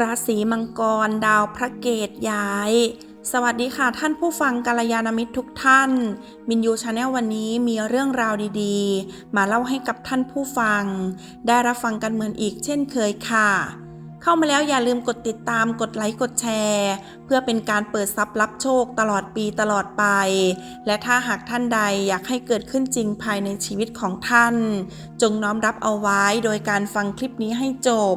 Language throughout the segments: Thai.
ราศีมังกร ดาวพระเกตย้าย สวัสดีค่ะท่านผู้ฟังกัลยาณมิตรทุกท่าน มินยูชาแนลวันนี้มีเรื่องราวดีๆ มาเล่าให้กับท่านผู้ฟัง ได้รับฟังกันเหมือนอีกเช่นเคยค่ะ เข้ามาแล้วอย่าลืมกดติดตามกดไลค์กดแชร์ เพื่อเป็นการเปิดทรัพย์รับโชคตลอดปีตลอดไป และถ้าหากท่านใดอยากให้เกิดขึ้นจริงภายในชีวิตของท่าน จงน้อมรับเอาไว้โดยการฟังคลิปนี้ให้จบ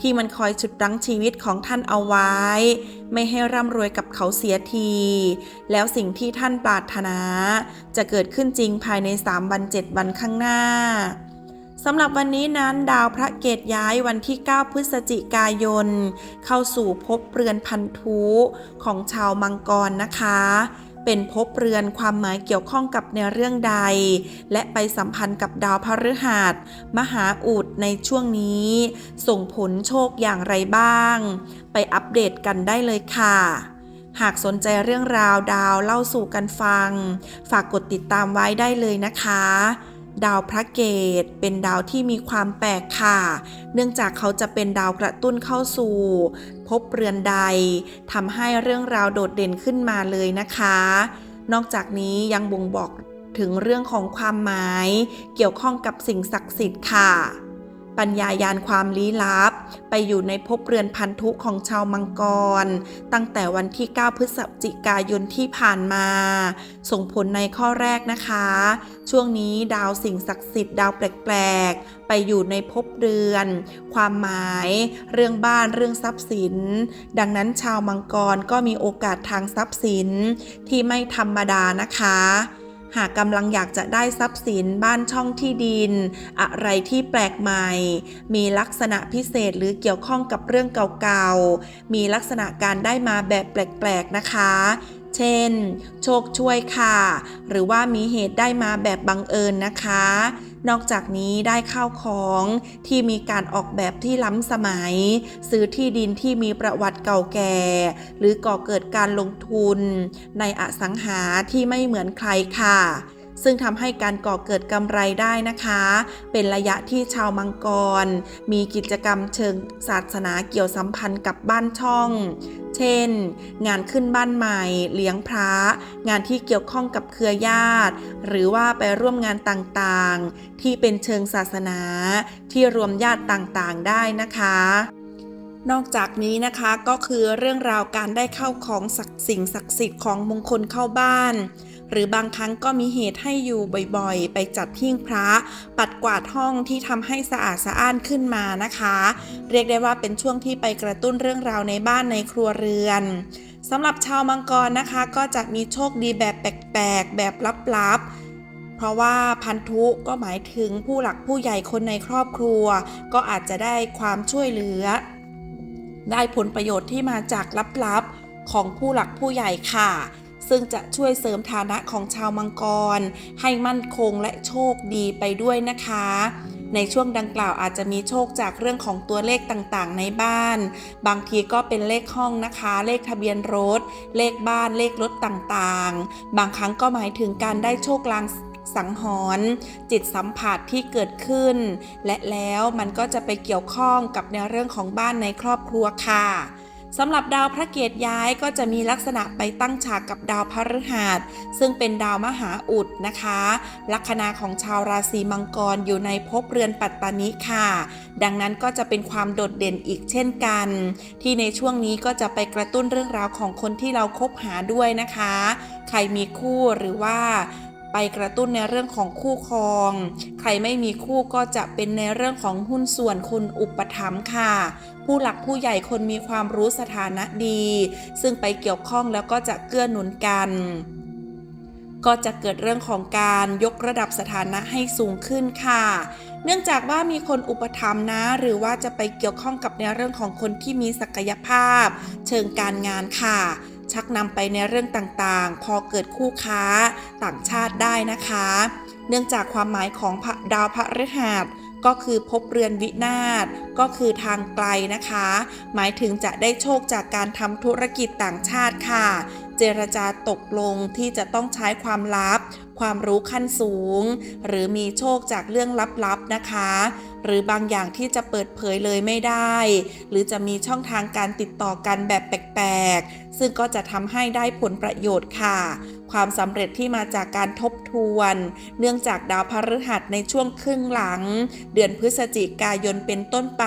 ที่มันคอยฉุดรั้งชีวิตของท่านเอาไว้ ไม่ให้ร่ำรวยกับเขาเสียที แล้วสิ่งที่ท่านปรารถนา จะเกิดขึ้นจริงภายใน 3 วัน 7 วันข้างหน้าสำหรับวันนี้นั้นดาวพระเกตย้ายวันที่ 9 พฤศจิกายน เข้าสู่ภพเรือนพันธุของชาวมังกรนะคะ เป็นภพเรือนความหมายเกี่ยวข้องกับในเรื่องใด และไปสัมพันธ์กับดาวพฤหัส มหาอุดในช่วงนี้ ส่งผลโชคอย่างไรบ้าง ไปอัปเดตกันได้เลยค่ะหากสนใจเรื่องราวดาวเล่าสู่กันฟัง ฝากกดติดตามไว้ได้เลยนะคะ ดาวพระเกตเป็นดาวที่มีความแปลกค่ะ เนื่องจากเขาจะเป็นดาวกระตุ้นเข้าสู่ภพเรือนใดทำให้เรื่องราวโดดเด่นขึ้นมาเลยนะคะ นอกจากนี้ยังบ่งบอกถึงเรื่องของความหมาย เกี่ยวข้องกับสิ่งศักดิ์สิทธิ์ค่ะ ปัญญายานความลี้ลับ ไปอยู่ในภพเรือนพันธุของชาวมังกร ตั้งแต่วันที่ 9 พฤศจิกายนที่ผ่านมา ส่งผลในข้อแรกนะคะ ช่วงนี้ดาวสิ่งศักดิ์สิทธิ์ดาวแปลกๆ ไปอยู่ในภพเรือน ความหมาย เรื่องบ้านเรื่องทรัพย์สิน ดังนั้นชาวมังกรก็มีโอกาสทางทรัพย์สินที่ไม่ธรรมดานะคะ หากกำลังอยากจะได้ทรัพย์สินบ้านช่องที่ดิน อะไรที่แปลกใหม่ มีลักษณะพิเศษหรือเกี่ยวข้องกับเรื่องเก่าๆ มีลักษณะการได้มาแบบแปลกๆนะคะ เช่น โชคช่วยค่ะ หรือว่ามีเหตุได้มาแบบบังเอิญนะคะ นอกจากนี้ได้ข้าวของที่มีการออกแบบที่ล้ำสมัย ซื้อที่ดินที่มีประวัติเก่าแก่ หรือก่อเกิดการลงทุน ในอสังหาที่ไม่เหมือนใครค่ะ ซึ่งทำให้การก่อเกิดกำไรได้นะคะ เป็นระยะที่ชาวมังกร มีกิจกรรมเชิงศาสนาเกี่ยวสัมพันธ์กับบ้านช่อง เช่น งานขึ้นบ้านใหม่ เลี้ยงพระ งานที่เกี่ยวข้องกับเครือญาติ หรือว่าไปร่วมงานต่างๆ ที่เป็นเชิงศาสนา ที่รวมญาติต่างๆได้นะคะนอกจากนี้นะคะก็คือเรื่องราวการได้เข้าของศักสิ่งศักดิ์สิทธิ์ของมงคลเข้าบ้าน หรือบางครั้งก็มีเหตุให้อยู่บ่อยๆ ไปจัดหิ้งพระ ปัดกวาดห้องที่ทำให้สะอาดสะอ้านขึ้นมานะคะ เรียกได้ว่าเป็นช่วงที่ไปกระตุ้นเรื่องราวในบ้านในครัวเรือนสำหรับชาวมังกรนะคะ ก็จะมีโชคดีแบบแปลกๆ แบบลับๆเพราะว่าพันธุก็หมายถึงผู้หลักผู้ใหญ่คนในครอบครัว ก็อาจจะได้ความช่วยเหลือ ได้ผลประโยชน์ที่มาจากลับๆของผู้หลักผู้ใหญ่ค่ะ ซึ่งจะช่วยเสริมฐานะของชาวมังกร ให้มั่นคงและโชคดีไปด้วยนะคะ ในช่วงดังกล่าวอาจจะมีโชคจากเรื่องของตัวเลขต่างๆ ในบ้าน บางทีก็เป็นเลขห้องนะคะ เลขทะเบียนรถ เลขบ้านเลขรถต่างๆ บางครั้งก็หมายถึงการได้โชคลางสังหรณ์จิตสัมผัสที่เกิดขึ้น และแล้วมันก็จะไปเกี่ยวข้องกับในเรื่องของบ้านในครอบครัวค่ะ สำหรับดาวพระเกตย้ายก็จะมีลักษณะไปตั้งฉากกับดาวพฤหัสซึ่งเป็นดาวมหาอุดนะคะ ลัคนาของชาวราศีมังกรอยู่ในภพเรือนปัตตานิค่ะ ดังนั้นก็จะเป็นความโดดเด่นอีกเช่นกัน ที่ในช่วงนี้ก็จะไปกระตุ้นเรื่องราวของคนที่เราคบหาด้วยนะคะ ใครมีคู่หรือว่า ไปกระตุ้นในเรื่องของคู่ครอง ใครไม่มีคู่ก็จะเป็นในเรื่องของหุ้นส่วนคุณอุปถัมภ์ค่ะ ผู้หลักผู้ใหญ่คนมีความรู้สถานะดี ซึ่งไปเกี่ยวข้องแล้วก็จะเกื้อหนุนกันก็จะเกิดเรื่องของการยกระดับสถานะให้สูงขึ้นค่ะ เนื่องจากว่ามีคนอุปถัมภ์นะ หรือว่าจะไปเกี่ยวข้องกับในเรื่องของคนที่มีศักยภาพ เชิงการงานค่ะ ชักนำไปในเรื่องต่างๆ พอเกิดคู่ค้าต่างชาติได้นะคะ เนื่องจากความหมายของดาวพระฤหัสก็คือพบเรือนวินาศก็คือทางไกลนะคะ หมายถึงจะได้โชคจากการทำธุรกิจต่างชาติค่ะ เจรจาตกลงที่จะต้องใช้ความลับ ความรู้ขั้นสูง หรือมีโชคจากเรื่องลับๆนะคะ หรือบางอย่างที่จะเปิดเผยเลยไม่ได้ หรือจะมีช่องทางการติดต่อกันแบบแปลกๆ ซึ่งก็จะทำให้ได้ผลประโยชน์ค่ะ ความสำเร็จที่มาจากการทบทวน เนื่องจากดาวพฤหัสในช่วงครึ่งหลัง เดือนพฤศจิกายนเป็นต้นไป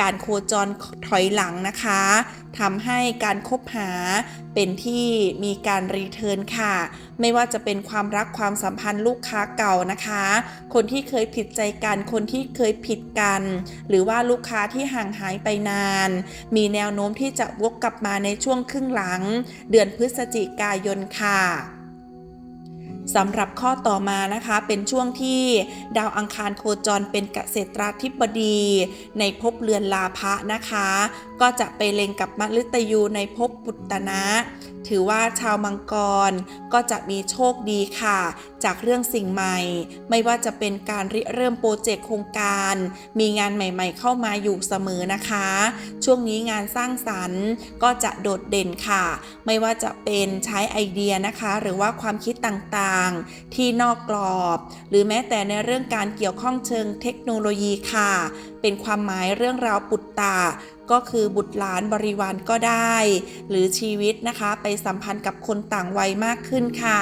การโคจรถอยหลังนะคะทำให้การคบหาเป็นที่มีการรีเทิร์นค่ะ ไม่ว่าจะเป็นความรักความสัมพันธ์ลูกค้าเก่านะคะ คนที่เคยผิดใจกัน คนที่เคยผิดกัน หรือว่าลูกค้าที่ห่างหายไปนาน มีแนวโน้มที่จะวกกลับมาในช่วงครึ่งหลัง เดือนพฤศจิกายนค่ะ สำหรับข้อต่อมานะคะเป็นช่วงที่ดาวอังคารโคจรเป็นเกษตราธิบดี ในภพเรือนลาภะนะคะก็จะไปเล็งกับมฤตยูในภพปุตตนะ ถือว่าชาวมังกรก็จะมีโชคดีค่ะ จากเรื่องสิ่งใหม่ ไม่ว่าจะเป็นการริเริ่มโปรเจกต์โครงการ มีงานใหม่ๆ เข้ามาอยู่เสมอนะคะ ช่วงนี้งานสร้างสรรค์ก็จะโดดเด่นค่ะ ไม่ว่าจะเป็นใช้ไอเดียนะคะ หรือว่าความคิดต่างๆ ที่นอกกรอบ หรือแม้แต่ในเรื่องการเกี่ยวข้องเชิงเทคโนโลยีค่ะ เป็นความหมายเรื่องราวปุตตะก็คือบุตรหลานบริวารก็ได้ หรือชีวิตนะคะไปสัมพันธ์กับคนต่างวัยมากขึ้นค่ะ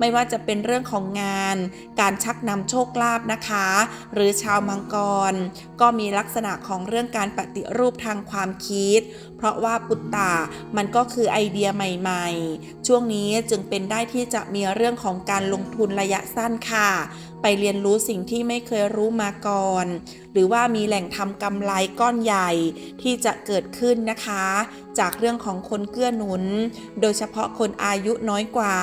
ไม่ว่าจะเป็นเรื่องของงาน การชักนำโชคลาภนะคะ หรือชาวมังกร ก็มีลักษณะของเรื่องการปฏิรูปทางความคิด เพราะว่าปุตตะมันก็คือไอเดียใหม่ ๆ ช่วงนี้จึงเป็นได้ที่จะมีเรื่องของการลงทุนระยะสั้นค่ะ ไปเรียนรู้สิ่งที่ไม่เคยรู้มาก่อน หรือว่ามีแหล่งทำกำไรก้อนใหญ่ที่จะเกิดขึ้นนะคะ จากเรื่องของคนเกื้อหนุน โดยเฉพาะคนอายุน้อยกว่า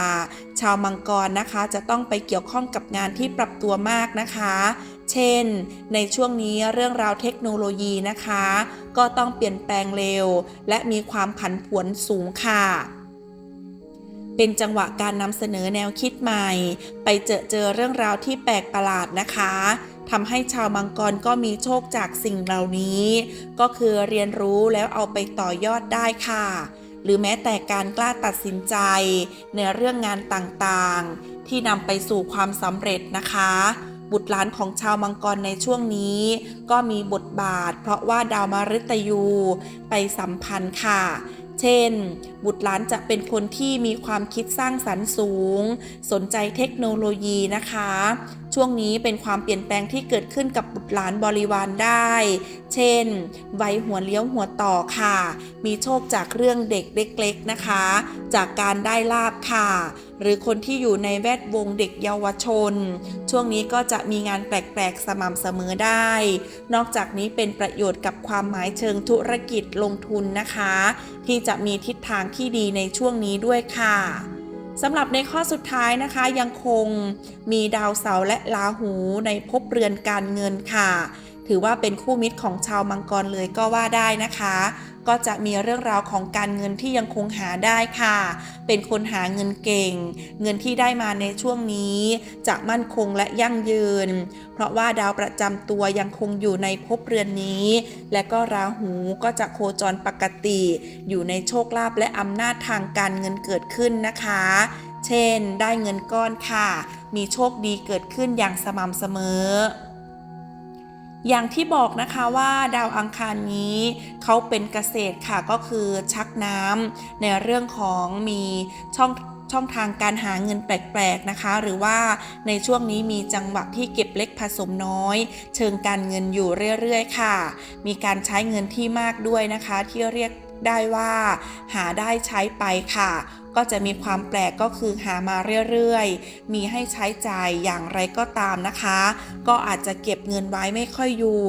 ชาวมังกรนะคะ จะต้องไปเกี่ยวข้องกับงานที่ปรับตัวมากนะคะ เช่น ในช่วงนี้เรื่องราวเทคโนโลยีนะคะ ก็ต้องเปลี่ยนแปลงเร็ว และมีความผันผวนสูงค่ะ เป็นจังหวะการนำเสนอแนวคิดใหม่ ไปเจอเจอเรื่องราวที่แปลกประหลาดนะคะทำให้ชาวมังกรก็มีโชคจากสิ่งเหล่านี้ ก็คือเรียนรู้แล้วเอาไปต่อยอดได้ค่ะ หรือแม้แต่การกล้าตัดสินใจ ในเรื่องงานต่างๆ ที่นำไปสู่ความสำเร็จนะคะบุตรหลานของชาวมังกรในช่วงนี้ ก็มีบทบาท เพราะว่าดาวมฤตยูไปสัมพันธ์ค่ะ เช่น บุตรหลานจะเป็นคนที่มีความคิดสร้างสรรค์สูง สนใจเทคโนโลยีนะคะ ช่วงนี้เป็นความเปลี่ยนแปลงที่เกิดขึ้นกับบุตรหลานบริวารได้ เช่นไวหัวเลี้ยวหัวต่อค่ะ มีโชคจากเรื่องเด็กเล็กๆนะคะ จากการได้ลาบค่ะ หรือคนที่อยู่ในแวดวงเด็กเยาวชน ช่วงนี้ก็จะมีงานแปลกๆ สม่ำเสมอได้ นอกจากนี้เป็นประโยชน์กับความหมายเชิงธุรกิจลงทุนนะคะ ที่จะมีทิศทางที่ดีในช่วงนี้ด้วยค่ะ สำหรับในข้อสุดท้ายนะคะยังคงมีดาวเสาร์และลาหูในภพเรือนการเงินค่ะ ถือว่าเป็นคู่มิตรของชาวมังกรเลยก็ว่าได้นะคะ ก็จะมีเรื่องราวของการเงินที่ยังคงหาได้ค่ะ เป็นคนหาเงินเก่ง เงินที่ได้มาในช่วงนี้ จะมั่นคงและยั่งยืน เพราะว่าดาวประจำตัวยังคงอยู่ในภพเรือนนี้ และก็ราหูก็จะโคจรปกติ อยู่ในโชคลาภและอำนาจทางการเงินเกิดขึ้นนะคะ เช่น ได้เงินก้อนค่ะ มีโชคดีเกิดขึ้นอย่างสม่ำเสมอ อย่างที่บอกนะคะว่าดาวอังคารนี้เขาเป็นเกษตรค่ะก็คือชักน้ำในเรื่องของมีช่องช่องทางการหาเงินแปลกๆนะคะ หรือว่าในช่วงนี้มีจังหวะที่เก็บเล็กผสมน้อย เชิงการเงินอยู่เรื่อยๆ ค่ะ มีการใช้เงินที่มากด้วยนะคะ ที่เรียก ได้ว่า หาได้ใช้ไปค่ะ ก็จะมีความแปลกก็คือหามาเรื่อยๆ มีให้ใช้จ่ายอย่างไรก็ตามนะคะ ก็อาจจะเก็บเงินไว้ไม่ค่อยอยู่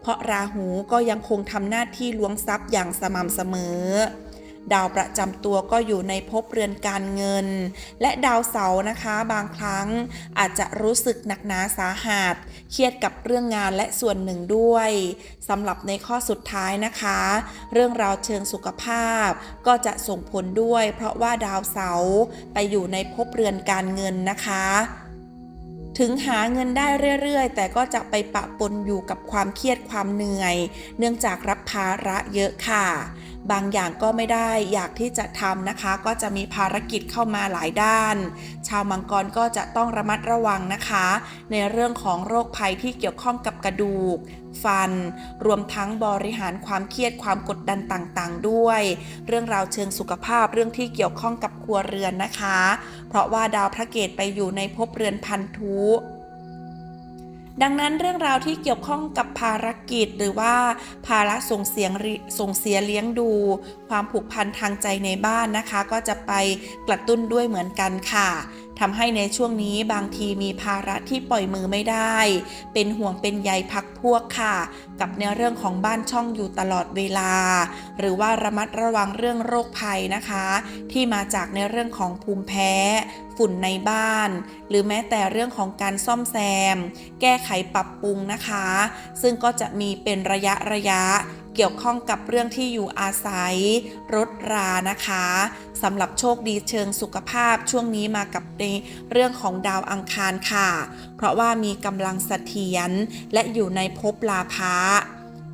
เพราะราหูก็ยังคงทำหน้าที่ล้วงทรัพย์อย่างสม่ำเสมอ ดาวประจำตัวก็อยู่ในภพเรือนการเงิน และดาวเสาร์นะคะ บางครั้งอาจจะรู้สึกหนักหนาสาหัส เครียดกับเรื่องงานและส่วนหนึ่งด้วยสำหรับในข้อสุดท้ายนะคะ เรื่องราวเชิงสุขภาพก็จะส่งผลด้วย เพราะว่าดาวเสาร์ไปอยู่ในภพเรือนการเงินนะคะ ถึงหาเงินได้เรื่อยๆ แต่ก็จะไปปะปนอยู่กับความเครียดความเหนื่อย เนื่องจากรับภาระเยอะค่ะ บางอย่างก็ไม่ได้อยากที่จะทำนะคะ ก็จะมีภารกิจเข้ามาหลายด้าน ชาวมังกรก็จะต้องระมัดระวังนะคะ ในเรื่องของโรคภัยที่เกี่ยวข้องกับกระดูก ฟัน รวมทั้งบริหารความเครียดความกดดันต่างๆ ด้วย เรื่องราวเชิงสุขภาพเรื่องที่เกี่ยวข้องกับครัวเรือนนะคะ เพราะว่าดาวพระเกตไปอยู่ในภพเรือนพันธุ ดังนั้นเรื่องราวที่เกี่ยวข้องกับภารกิจ หรือว่าภาระส่งเสียงส่งเสียเลี้ยงดู ความผูกพันทางใจในบ้านนะคะ ก็จะไปกระตุ้นด้วยเหมือนกันค่ะ ทำให้ในช่วงนี้บางทีมีภาระที่ปล่อยมือไม่ได้ เป็นห่วงเป็นใยพักพวกค่ะ กับในเรื่องของบ้านช่องอยู่ตลอดเวลา หรือว่าระมัดระวังเรื่องโรคภัยนะคะ ที่มาจากในเรื่องของภูมิแพ้ฝุ่นในบ้าน หรือแม้แต่เรื่องของการซ่อมแซม แก้ไขปรับปรุงนะคะ ซึ่งก็จะมีเป็นระยะระยะ กี่ยวข้องกับเรื่องที่อยู่อาศัย รถรานะคะสำหรับโชคดีเชิงสุขภาพช่วงนี้มากับในเรื่องของดาวอังคารค่ะ เพราะว่ามีกำลังเสถียรและอยู่ในภพลาภะ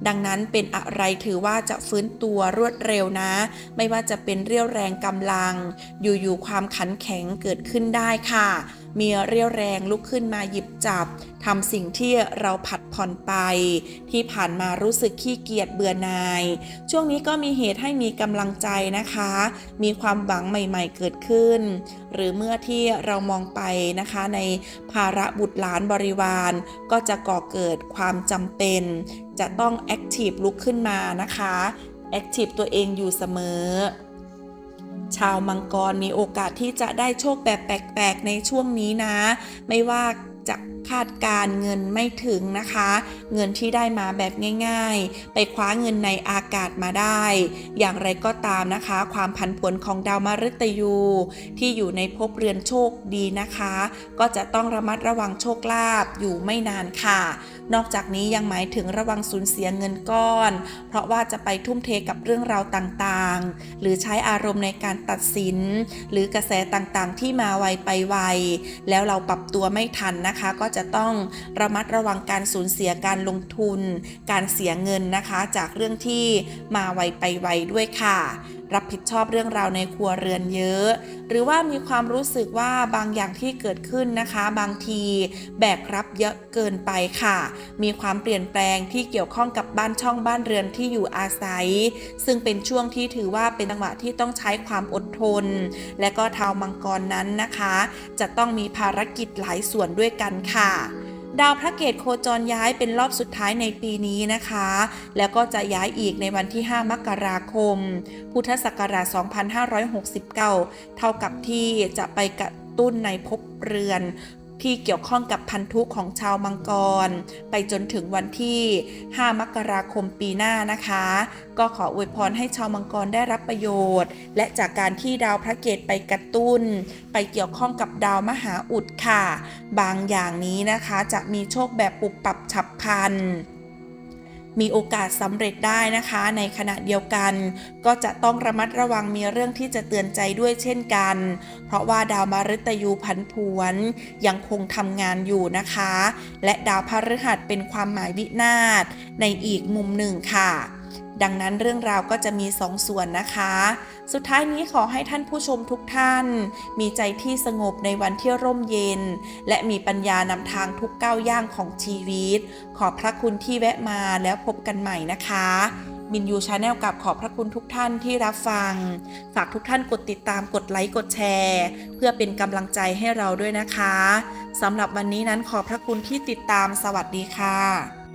ดังนั้นเป็นอะไรถือว่าจะฟื้นตัวรวดเร็วนะ ไม่ว่าจะเป็นเรี่ยวแรงกำลัง อยู่ๆความขันแข็งเกิดขึ้นได้ค่ะ มีเรี่ยวแรงลุกขึ้นมาหยิบจับทำสิ่งที่เราผัดผ่อนไป ที่ผ่านมารู้สึกขี้เกียจเบื่อหน่าย ช่วงนี้ก็มีเหตุให้มีกำลังใจนะคะ มีความหวังใหม่ๆเกิดขึ้น หรือเมื่อที่เรามองไปนะคะในภาระบุตรหลานบริวาร ก็จะก่อเกิดความจำเป็น จะต้องแอคทีฟลุกขึ้นมานะคะแอคทีฟตัวเองอยู่เสมอ ชาวมังกรมีโอกาสที่จะได้โชคแบบแปลกๆ ในช่วงนี้นะ ไม่ว่า คาดการเงินไม่ถึงนะคะ เงินที่ได้มาแบบง่าย ๆ ไปคว้าเงินในอากาศมาได้ อย่างไรก็ตามนะคะ ความผันผวนของดาวมฤตยู ที่อยู่ในภพเรือนโชคดีนะคะ ก็จะต้องระมัดระวังโชคลาภอยู่ไม่นานค่ะ นอกจากนี้ยังหมายถึงระวังสูญเสียเงินก้อน เพราะว่าจะไปทุ่มเทกับเรื่องราวต่างๆ หรือใช้อารมณ์ในการตัดสิน หรือกระแสต่างๆ ที่มาไวไปไวแล้วเราปรับตัวไม่ทันนะคะ ก็จะต้องระมัดระวังการสูญเสียการลงทุน การเสียเงินนะคะ จากเรื่องที่มาไวไปไวด้วยค่ะรับผิดชอบเรื่องราวในครัวเรือนเยอะ หรือว่ามีความรู้สึกว่าบางอย่างที่เกิดขึ้นนะคะ บางทีแบกรับเยอะเกินไปค่ะ มีความเปลี่ยนแปลงที่เกี่ยวข้องกับบ้านช่องบ้านเรือนที่อยู่อาศัย ซึ่งเป็นช่วงที่ถือว่าเป็นจังหวะที่ต้องใช้ความอดทน และก็เท้าวมังกรนั้นนะคะ จะต้องมีภารกิจหลายส่วนด้วยกันค่ะ ดาวพระเกตโคจรย้ายเป็นรอบสุดท้ายในปีนี้นะคะ แล้วก็จะย้ายอีกในวันที่ 5 มกราคม พุทธศักราช 2569 เท่ากับที่จะไปกระตุ้นในภพเรือน ที่เกี่ยวข้องกับพันธุของชาวมังกร ไปจนถึงวันที่ 5 มกราคมปีหน้านะคะ ก็ขออวยพรให้ชาวมังกรได้รับประโยชน์ และจากการที่ดาวพระเกตไปกระตุ้น ไปเกี่ยวข้องกับดาวมหาอุดค่ะ บางอย่างนี้นะคะจะมีโชคแบบปุบปับฉับพลัน มีโอกาสสำเร็จได้นะคะ ในขณะเดียวกัน ก็จะต้องระมัดระวังมีเรื่องที่จะเตือนใจด้วยเช่นกัน เพราะว่าดาวมฤตยูผันผวน ยังคงทำงานอยู่นะคะ และดาวพฤหัสเป็นความหมายวินาศในอีกมุมหนึ่งค่ะ ดังนั้นเรื่องราวก็จะมีสองส่วนนะคะ สุดท้ายนี้ขอให้ท่านผู้ชมทุกท่าน มีใจที่สงบในวันที่ร่มเย็น และมีปัญญานำทางทุกก้าวย่างของชีวิต ขอบพระคุณที่แวะมาแล้วพบกันใหม่นะคะมินยูชาแนลกับขอบพระคุณทุกท่านที่รับฟัง ฝากทุกท่านกดติดตามกดไลค์กดแชร์ เพื่อเป็นกำลังใจให้เราด้วยนะคะสำหรับวันนี้นั้นขอบพระคุณที่ติดตามสวัสดีค่ะ